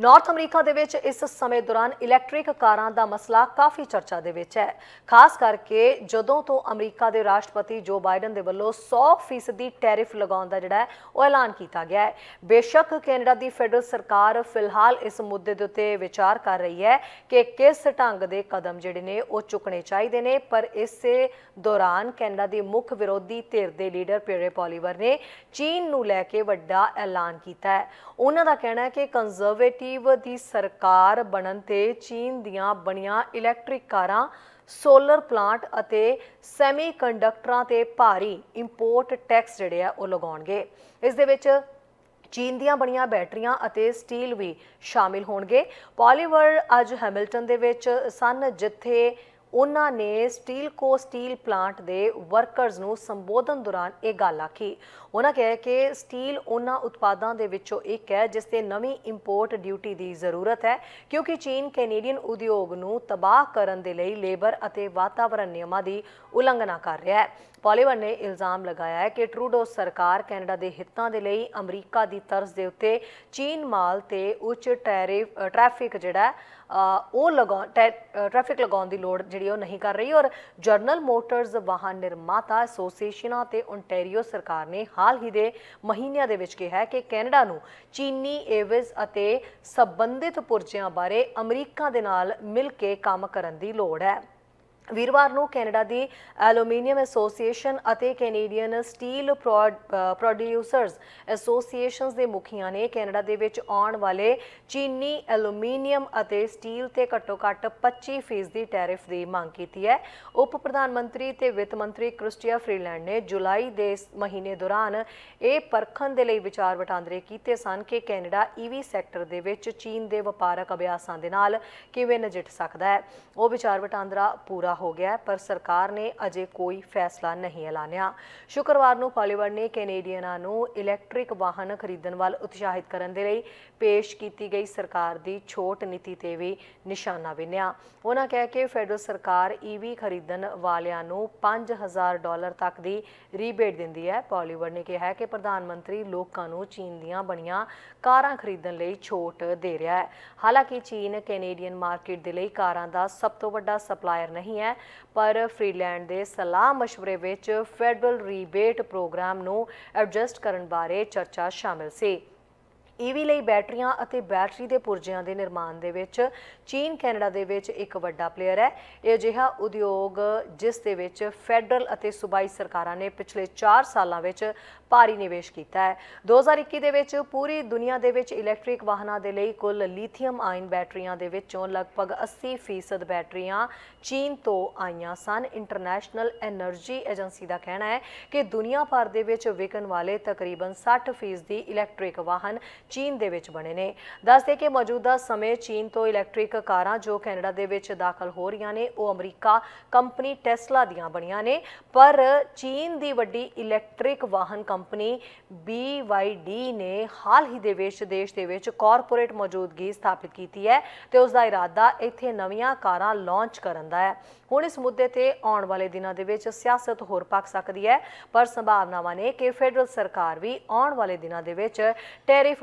North America ਦੇ ਵਿੱਚ ਇਸ ਸਮੇਂ ਦੌਰਾਨ ਇਲੈਕਟ੍ਰਿਕ ਕਾਰਾਂ ਦਾ ਮਸਲਾ ਕਾਫੀ ਚਰਚਾ ਦੇ ਵਿੱਚ ਹੈ। ਖਾਸ ਕਰਕੇ ਜਦੋਂ ਤੋਂ ਅਮਰੀਕਾ ਦੇ ਰਾਸ਼ਟਰਪਤੀ ਜੋ ਬਾਈਡਨ ਦੇ ਵੱਲੋਂ 100% ਦੀ ਟੈਰਿਫ ਲਗਾਉਣ ਦਾ ਜਿਹੜਾ ਉਹ ਐਲਾਨ ਕੀਤਾ ਗਿਆ ਹੈ। ਬੇਸ਼ੱਕ ਕੈਨੇਡਾ ਦੀ ਫੈਡਰਲ ਸਰਕਾਰ ਫਿਲਹਾਲ ਇਸ ਮੁੱਦੇ ਦੇ ਉੱਤੇ ਵਿਚਾਰ ਕਰ ਰਹੀ ਹੈ ਕਿ ਕਿਸ ਢੰਗ ਦੇ ਕਦਮ ਜਿਹੜੇ ਨੇ, ਉਹ ਚੁੱਕਣੇ ਚਾਹੀਦੇ ਨੇ। ਪਰ ਇਸੇ ਦੌਰਾਨ ਕੈਨੇਡਾ ਦੀ ਮੁੱਖ ਵਿਰੋਧੀ ਧਿਰ ਦੇ ਲੀਡਰ ਪੀਰੇ ਪੋਲੀਵਰ ਨੇ ਚੀਨ ਨੂੰ ਲੈ ਕੇ ਵੱਡਾ ਐਲਾਨ ਕੀਤਾ ਹੈ। ਉਹਨਾਂ ਦਾ ਕਹਿਣਾ ਹੈ ਕਿ ਕੰਜ਼ਰਵੇਟਿਵ ਦੀ ਸਰਕਾਰ ਬਣਨ ਤੇ ਚੀਨ ਦੀਆਂ ਬਣੀਆਂ ਇਲੈਕਟ੍ਰਿਕ ਕਾਰਾਂ, ਸੋਲਰ ਪਲਾਂਟ ਅਤੇ ਸੈਮੀ ਕੰਡਕਟਰਾਂ ਤੇ ਭਾਰੀ ਇੰਪੋਰਟ ਟੈਕਸ ਜਿਹੜੇ ਆ ਉਹ ਲਗਾਉਣਗੇ। ਇਸ ਦੇ ਵਿੱਚ ਚੀਨ ਦੀਆਂ ਬਣੀਆਂ ਬੈਟਰੀਆਂ ਅਤੇ ਸਟੀਲ ਵੀ ਸ਼ਾਮਿਲ ਹੋਣਗੇ। ਪੋਲੀਵਰ ਅੱਜ ਹੈਮਿਲਟਨ ਦੇ ਵਿੱਚ ਸਨ, ਜਿੱਥੇ ਉਹਨਾਂ ਨੇ ਸਟੀਲ ਕੋ ਸਟੀਲ ਪਲਾਂਟ ਦੇ ਵਰਕਰਸ ਨੂੰ ਸੰਬੋਧਨ ਦੌਰਾਨ ਇਹ ਗੱਲ ਆਖੀ। ਉਹਨਾਂ ਕਿਹਾ ਕਿ ਸਟੀਲ ਉਹਨਾਂ ਉਤਪਾਦਾਂ ਦੇ ਵਿੱਚੋਂ ਇੱਕ ਹੈ ਜਿਸ ਤੇ ਨਵੀਂ ਇੰਪੋਰਟ ਡਿਊਟੀ ਦੀ ਜ਼ਰੂਰਤ ਹੈ ਕਿਉਂਕਿ ਚੀਨ ਕੈਨੇਡੀਅਨ ਉਦਯੋਗ ਨੂੰ ਤਬਾਹ ਕਰਨ ਦੇ ਲਈ ਲੇਬਰ ਅਤੇ ਵਾਤਾਵਰਣ ਨਿਯਮਾਂ ਦੀ ਉਲੰਘਣਾ ਕਰ ਰਿਹਾ ਹੈ। ਪੋਲੀਵਰ ਨੇ ਇਲਜ਼ਾਮ ਲਗਾਇਆ ਹੈ ਕਿ ਟਰੂਡੋ ਸਰਕਾਰ ਕੈਨੇਡਾ ਦੇ ਹਿੱਤਾਂ ਦੇ ਲਈ ਅਮਰੀਕਾ ਦੀ ਤਰਜ਼ ਦੇ ਉੱਤੇ ਚੀਨ ਮਾਲ ਤੇ ਉੱਚ ਟੈਰਿਫ ਅ, ਟ੍ਰੈਫਿਕ ਜਿਹੜਾ ਉਹ ਲਗਾਉਣ ਟੈ- ਅ, ਟ੍ਰੈਫਿਕ ਲਗਾਉਣ ਦੀ ਲੋੜ ਜਿਹੜੀ ਉਹ ਨਹੀਂ ਕਰ ਰਹੀ ਔਰ ਜਰਨਲ ਮੋਟਰਸ ਵਾਹਨ ਨਿਰਮਾਤਾ ਐਸੋਸੀਏਸ਼ਨਾਂ ਤੇ ਓਨਟਾਰੀਓ ਸਰਕਾਰ ਨੇ ਹਾਲ ਹੀ ਦੇ ਮਹੀਨਿਆਂ ਦੇ ਵਿੱਚ ਕਿਹਾ ਕਿ ਕੈਨੇਡਾ ਨੂੰ ਚੀਨੀ ਏਵਜ਼ ਅਤੇ ਸੰਬੰਧਿਤ ਪੁਰਜਿਆਂ ਬਾਰੇ ਅਮਰੀਕਾ ਦੇ ਨਾਲ ਮਿਲ ਕੇ ਕੰਮ ਕਰਨ ਦੀ ਲੋੜ ਹੈ। ਵੀਰਵਾਰ ਨੂੰ ਕੈਨੇਡਾ ਦੀ ਐਲੂਮੀਨੀਅਮ ਐਸੋਸੀਏਸ਼ਨ ਅਤੇ ਕੈਨੇਡੀਅਨ ਸਟੀਲ ਪ੍ਰੋਡਿਊਸਰਸ ਐਸੋਸੀਏਸ਼ਨਸ ਦੇ ਮੁਖੀਆਂ ਨੇ ਕੈਨੇਡਾ ਦੇ ਵਿੱਚ ਆਉਣ ਵਾਲੇ ਚੀਨੀ ਐਲੂਮੀਨੀਅਮ ਅਤੇ ਸਟੀਲ ਤੇ ਘੱਟੋ-ਘੱਟ 25% ਦੀ ਟੈਰਿਫ ਦੀ ਮੰਗ ਕੀਤੀ ਹੈ। ਉਪ ਪ੍ਰਧਾਨ ਮੰਤਰੀ ਤੇ ਵਿੱਤ ਮੰਤਰੀ ਕ੍ਰਿਸਟੀਆ ਫਰੀਲੈਂਡ ਨੇ ਜੁਲਾਈ ਦੇ ਇਸ ਮਹੀਨੇ ਦੌਰਾਨ ਇਹ ਪਰਖਣ ਦੇ ਲਈ ਵਿਚਾਰ ਵਟਾਂਦਰੇ ਕੀਤੇ ਸਨ ਕਿ ਕੈਨੇਡਾ ਈਵੀ ਸੈਕਟਰ ਦੇ ਵਿੱਚ ਚੀਨ ਦੇ ਵਪਾਰਕ ਅਭਿਆਸਾਂ ਦੇ ਨਾਲ ਕਿਵੇਂ ਨਜਿੱਠ ਸਕਦਾ ਹੈ। ਉਹ ਵਿਚਾਰ ਵਟਾਂਦਰਾ ਪੂਰਾ ਹੋ ਗਿਆ ਪਰ ਸਰਕਾਰ ਨੇ ਅਜੇ ਕੋਈ ਫੈਸਲਾ ਨਹੀਂ ਐਲਾਨਿਆ। ਸ਼ੁੱਕਰਵਾਰ ਨੂੰ ਪਾਲੀਵਰ ਨੇ ਕੈਨੇਡੀਅਨਾਂ ਨੂੰ ਇਲੈਕਟ੍ਰਿਕ ਵਾਹਨ ਖਰੀਦਣ ਵੱਲ ਉਤਸ਼ਾਹਿਤ ਕਰਨ ਦੇ ਲਈ ਪੇਸ਼ ਕੀਤੀ ਗਈ ਸਰਕਾਰ ਦੀ ਛੋਟ ਨੀਤੀ ਤੇ ਵੀ ਨਿਸ਼ਾਨਾ ਬਿੰਨਿਆ ਉਹਨਾਂ ਕਹਿ ਕਿ ਫੈਡਰਲ ਸਰਕਾਰ ਈਵੀ ਖਰੀਦਣ ਵਾਲਿਆਂ ਨੂੰ 5000 ਡਾਲਰ ਤੱਕ ਦੀ ਰੀਬੇਟ ਦਿੰਦੀ ਹੈ। ਪਾਲੀਵਰ ਨੇ ਕਿਹਾ ਕਿ ਪ੍ਰਧਾਨ ਮੰਤਰੀ ਲੋਕਾਂ ਨੂੰ ਚੀਨ ਦੀਆਂ ਬਣੀਆਂ ਕਾਰਾਂ ਖਰੀਦਣ ਲਈ ਛੋਟ ਦੇ ਰਿਹਾ ਹੈ। ਹਾਲਾਂਕਿ ਚੀਨ ਕੈਨੇਡੀਅਨ ਮਾਰਕੀਟ ਦੇ ਲਈ ਕਾਰਾਂ ਦਾ ਸਭ ਤੋਂ ਵੱਡਾ ਸਪਲਾਇਰ ਨਹੀਂ ਹੈ, ਪਰ ਫ੍ਰੀਲੈਂਡ ਦੇ ਸਲਾਹ مشਵਰੇ ਵਿੱਚ ਫੈਡਰਲ ਰੀਬੇਟ ਪ੍ਰੋਗਰਾਮ ਨੂੰ ਐਡਜਸਟ ਕਰਨ ਬਾਰੇ ਚਰਚਾ ਸ਼ਾਮਿਲ ਸੀ। ਈਵੀ ਲਈ ਬੈਟਰੀਆਂ ਅਤੇ ਬੈਟਰੀ ਦੇ ਪੁਰਜ਼ਿਆਂ ਦੇ ਨਿਰਮਾਣ ਦੇ ਵਿੱਚ ਚੀਨ, ਕੈਨੇਡਾ ਦੇ ਵਿੱਚ ਇੱਕ ਵੱਡਾ ਪਲੇਅਰ ਹੈ। ਇਹ ਅਜਿਹਾ ਉਦਯੋਗ ਜਿਸ ਦੇ ਵਿੱਚ ਫੈਡਰਲ ਅਤੇ ਸੂਬਾਈ ਸਰਕਾਰਾਂ ਨੇ ਪਿਛਲੇ 4 ਸਾਲਾਂ ਵਿੱਚ ਭਾਰੀ ਨਿਵੇਸ਼ ਕੀਤਾ ਹੈ। 2021 ਦੇ ਵਿੱਚ ਪੂਰੀ ਦੁਨੀਆ ਦੇ ਵਿੱਚ ਇਲੈਕਟ੍ਰਿਕ ਵਾਹਨਾਂ ਦੇ ਲਈ ਕੁੱਲ ਲੀਥੀਅਮ ਆਇਨ ਬੈਟਰੀਆਂ ਦੇ ਵਿੱਚੋਂ ਲਗਭਗ 80% ਬੈਟਰੀਆਂ ਚੀਨ ਤੋਂ ਆਈਆਂ ਸਨ। ਇੰਟਰਨੈਸ਼ਨਲ એનર્ਜੀ ਏਜੰਸੀ ਦਾ ਕਹਿਣਾ ਹੈ ਕਿ ਦੁਨੀਆ ਭਰ ਦੇ ਵਿੱਚ ਵਿਕਣ ਵਾਲੇ ਤਕਰੀਬਨ 60% ਦੀ ਇਲੈਕਟ੍ਰਿਕ ਵਾਹਨ ਚੀਨ ਦੇ ਵਿੱਚ ਬਣੇ ਨੇ। ਦੱਸਦੇ ਕਿ ਮੌਜੂਦਾ ਸਮੇਂ ਚੀਨ ਤੋਂ ਇਲੈਕਟ੍ਰਿਕ ਕਾਰਾਂ ਜੋ ਕੈਨੇਡਾ ਦੇ ਵਿੱਚ ਦਾਖਲ ਹੋ ਰਹੀਆਂ ਨੇ, ਉਹ ਅਮਰੀਕਾ ਕੰਪਨੀ ਟੈਸਲਾ ਦੀਆਂ ਬਣੀਆਂ ਨੇ। ਪਰ ਚੀਨ ਦੀ ਵੱਡੀ ਇਲੈਕਟ੍ਰਿਕ ਵਾਹਨ ਕੰਪਨੀ BYD ਨੇ ਹਾਲ ਹੀ ਦੇ ਵਿੱਚ ਦੇਸ਼ ਦੇ ਵਿੱਚ ਕਾਰਪੋਰੇਟ ਮੌਜੂਦਗੀ ਸਥਾਪਿਤ ਕੀਤੀ ਹੈ ਤੇ ਉਸ ਦਾ ਇਰਾਦਾ ਇੱਥੇ ਨਵੀਆਂ ਕਾਰਾਂ ਲਾਂਚ ਕਰਨ ਦਾ ਹੈ। ਹੁਣ ਇਸ ਮੁੱਦੇ ਤੇ ਆਉਣ ਵਾਲੇ ਦਿਨਾਂ ਦੇ ਵਿੱਚ ਸਿਆਸਤ ਹੋਰ ਪੱਕ ਸਕਦੀ ਹੈ, ਪਰ ਸੰਭਾਵਨਾਵਾਂ ਨੇ ਕਿ ਫੈਡਰਲ ਸਰਕਾਰ ਵੀ ਆਉਣ ਵਾਲੇ ਦਿਨਾਂ ਦੇ ਵਿੱਚ ਟੈਰਿਫ